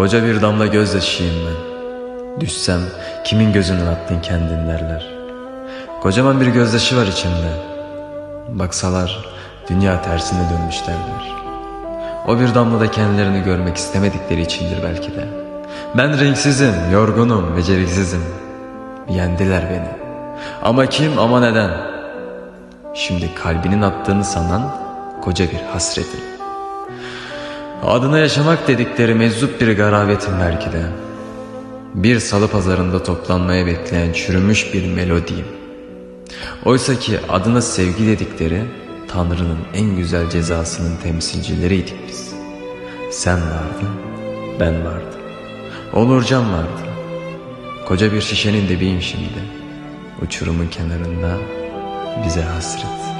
Koca bir damla gözyaşıyım ben. Düşsem kimin gözünden attın kendin derler. Kocaman bir gözyaşı var içimde. Baksalar dünya tersine dönmüş derler. O bir damlada kendilerini görmek istemedikleri içindir belki de. Ben renksizim, yorgunum, beceriksizim. Yendiler beni. Ama kim ama neden? Şimdi kalbinin attığını sanan koca bir hasretim. Adına yaşamak dedikleri meczup bir garabetim belki de. Bir salı pazarında toplanmaya bekleyen çürümüş bir melodiyim. Oysa ki adına sevgi dedikleri Tanrı'nın en güzel cezasının temsilcileriydik biz. Sen vardın, ben vardım. Onurcan vardı. Koca bir şişenin dibiyim şimdi. Uçurumun kenarında bize hasret.